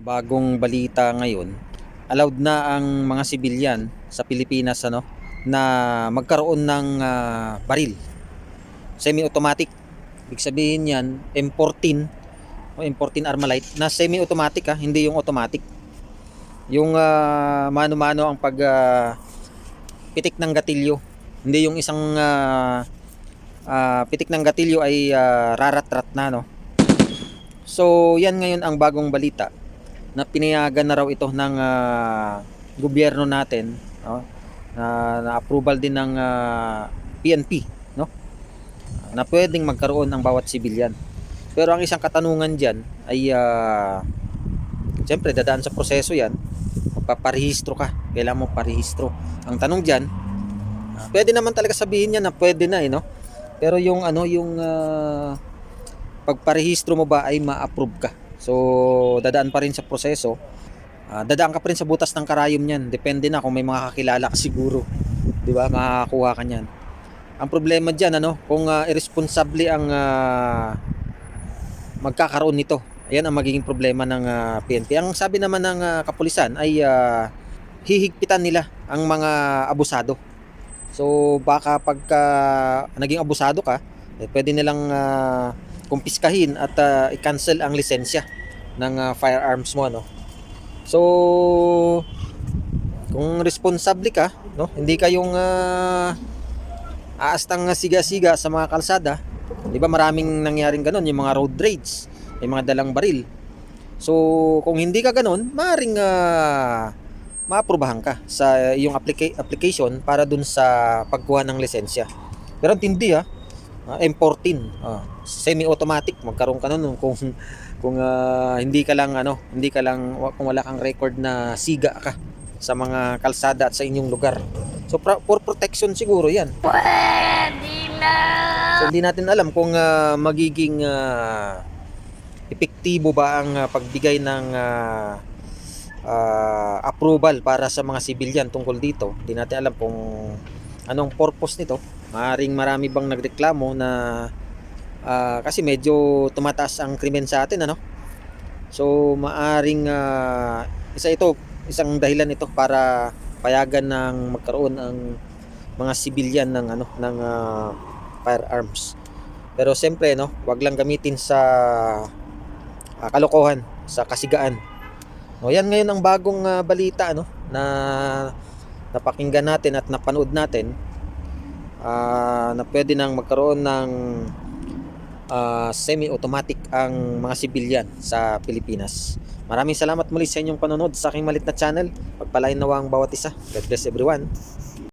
bagong balita ngayon, allowed na ang mga sibilyan sa Pilipinas ano na magkaroon ng ah, baril. Semi-automatic. Ibig sabihin yan, M14 o M14 Armalite na semi-automatic ha, hindi yung automatic. Yung ah, mano-mano ang pag ah, pitik ng gatilyo. Hindi yung isang ah, ah, pitik ng gatilyo ay ah, rarat-rat na no. So, yan ngayon ang bagong balita na pinayagan na raw ito ng ah, gobyerno natin no? na, na approval din ng ah, PNP no? Na pwedeng magkaroon ng bawat sibilyan. Pero ang isang katanungan diyan ay uh, siyempre dadaan sa proseso yan. Magpaparehistro ka. Kailangan mo parehistro. Ang tanong diyan ah, pwede naman talaga sabihin niya na pwede na eh no? Pero yung ano yung ah, pagparehistro mo ba ay ma-approve ka So, dadaan pa rin sa proseso. Ah, dadaan ka pa rin sa butas ng karayom niyan. Depende na kung may mga kakilala ka siguro. 'Di ba? Makakakuha ka niyan. Ang problema diyan ano, kung ah, irresponsible ang ah, magkakaroon nito. Ayan ang magiging problema ng ah, PNP. Ang sabi naman ng ah, kapulisan ay ah, hihigpitan nila ang mga abusado. So baka pagka naging abusado ka, eh, pwede nilang ah, kumpiskahin at ah, i-cancel ang lisensya ng ah, firearms mo ano. So kung responsable ka, no, hindi ka yung ah, aastang siga-siga sa mga kalsada, 'di ba maraming nangyaring ganun, yung mga road rage, may mga dalang baril. So kung hindi ka ganun, maring ah, maaprubahan ka sa iyong applica- application para dun sa pagkuha ng lisensya. Pero tindi ha, Ah, M14, ah, semi-automatic magkaroon ka nun kung kung ah, hindi ka lang ano, hindi ka lang kung wala kang record na siga ka sa mga kalsada at sa inyong lugar. So pra- for protection siguro 'yan. So hindi natin alam kung ah, magiging ah, epektibo ba ang ah, pagbigay ng ah, ah, approval para sa mga civilian tungkol dito. Hindi natin alam kung anong purpose nito. Maaring marami bang nagreklamo na ah, kasi medyo tumataas ang krimen sa atin ano. So maaring ah, isa ito, isang dahilan ito para payagan ng magkaroon ang mga civilian ng ano ng ah, firearms. Pero siyempre no, wag lang gamitin sa ah, kalokohan, sa kasigaan. O yan ngayon ang bagong ah, balita no na napakinggan natin at napanood natin ah, na pwede nang magkaroon ng ah, semi-automatic ang mga sibilyan sa Pilipinas. Maraming salamat muli sa inyong panonood sa aking malit na channel. Pagpalain nawa ang bawat isa. God bless everyone.